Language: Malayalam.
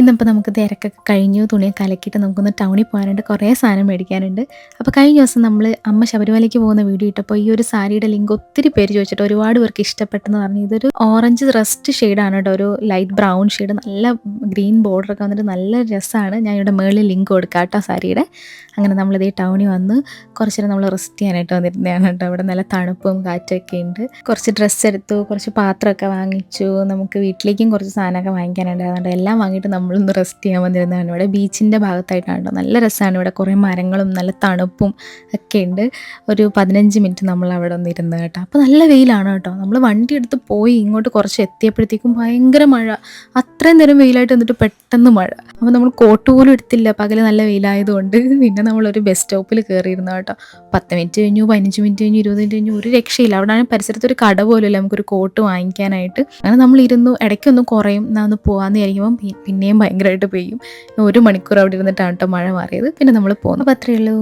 ഇന്നിപ്പോൾ നമുക്ക് തിരക്കൊക്കെ കഴിഞ്ഞു തുണിയൊക്കെ അലക്കിയിട്ട് നമുക്കൊന്ന് ടൗണിൽ പോകാനുണ്ട്. കുറേ സാധനം മേടിക്കാനുണ്ട്. അപ്പോൾ കഴിഞ്ഞ ദിവസം നമ്മൾ അമ്മ ശബരിമലയ്ക്ക് പോകുന്ന വീഡിയോ ഇട്ടപ്പോൾ ഈ ഒരു സാരിയുടെ ലിങ്ക് ഒത്തിരി പേര് ചോദിച്ചിട്ട് ഒരുപാട് പേർക്ക് ഇഷ്ടപ്പെട്ടെന്ന് പറഞ്ഞു. ഇതൊരു ഓറഞ്ച് റസ്റ്റ് ഷെയ്ഡാണ് കേട്ടോ. ഒരു ലൈറ്റ് ബ്രൗൺ ഷെയ്ഡ് നല്ല ഗ്രീൻ ബോർഡർ ഒക്കെ വന്നിട്ട് നല്ല രസമാണ് ഞാൻ ഇവിടെ മേളിൽ ലിങ്ക് കൊടുക്കാം കേട്ടോ സാരിയുടെ. അങ്ങനെ നമ്മളിത് ഈ ടൗണിൽ വന്ന് കുറച്ച് നമ്മൾ റെസ്റ്റ് ചെയ്യാനായിട്ട് വന്നിരുന്നതാണ് കേട്ടോ. അവിടെ നല്ല തണുപ്പും കാറ്റൊക്കെ ഉണ്ട്. കുറച്ച് ഡ്രസ്സ് എടുത്തു കുറച്ച് പാത്രമൊക്കെ വാങ്ങിച്ചു. നമുക്ക് വീട്ടിലേക്കും കുറച്ച് സാധനമൊക്കെ വാങ്ങിക്കാനുണ്ടായിരുന്നു എല്ലാം വാങ്ങിയിട്ട് നമ്മളൊന്ന് റെസ്റ്റ് ചെയ്യാൻ വന്നിരുന്നതാണ്. ഇവിടെ ബീച്ചിന്റെ ഭാഗത്തായിട്ടാണ്. കേട്ടോ നല്ല രസമാണ് ഇവിടെ കുറേ മരങ്ങളും നല്ല തണുപ്പും ഒക്കെ ഉണ്ട്. ഒരു പതിനഞ്ച് മിനിറ്റ് നമ്മൾ അവിടെ ഒന്ന് ഇരുന്ന് കേട്ടോ. അപ്പോൾ നല്ല വെയിലാണ് കേട്ടോ. നമ്മൾ വണ്ടി എടുത്ത് പോയി ഇങ്ങോട്ട് കുറച്ച് എത്തിയപ്പോഴത്തേക്കും ഭയങ്കര മഴ. അത്രയും നേരം വെയിലായിട്ട് എന്നിട്ട് പെട്ടെന്ന് മഴ. അപ്പോൾ നമ്മൾ കോട്ട് പോലും എടുത്തില്ല. പകൽ നല്ല വെയിലായതുകൊണ്ട് പിന്നെ നമ്മളൊരു ബസ് സ്റ്റോപ്പിൽ കയറിയിരുന്നു കേട്ടോ. പത്ത് മിനിറ്റ് കഴിഞ്ഞു പതിനഞ്ച് മിനിറ്റ് കഴിഞ്ഞു ഇരുപത് മിനിറ്റ് കഴിഞ്ഞു. ഒരു രക്ഷയില്ല. അവിടെ ആണെങ്കിൽ പരിസരത്ത് ഒരു കട പോലും ഇല്ല നമുക്കൊരു കോട്ട് വാങ്ങിക്കാനായിട്ട്. അങ്ങനെ നമ്മൾ ഇരുന്നു. ഇടയ്ക്കൊന്ന് കുറയും. എന്നാ ഒന്ന് പോകാമെന്ന് വിചാരിക്കുമ്പം പി- പിന്നെയും ഭയങ്കരമായിട്ട് പെയ്യും. ഒരു മണിക്കൂർ അവിടെ ഇരുന്നിട്ടാണ് കേട്ടോ മഴ മാറിയത്. പിന്നെ നമ്മൾ പോകുന്നു അപ്പോൾ അത്രയേ ഉള്ളൂ.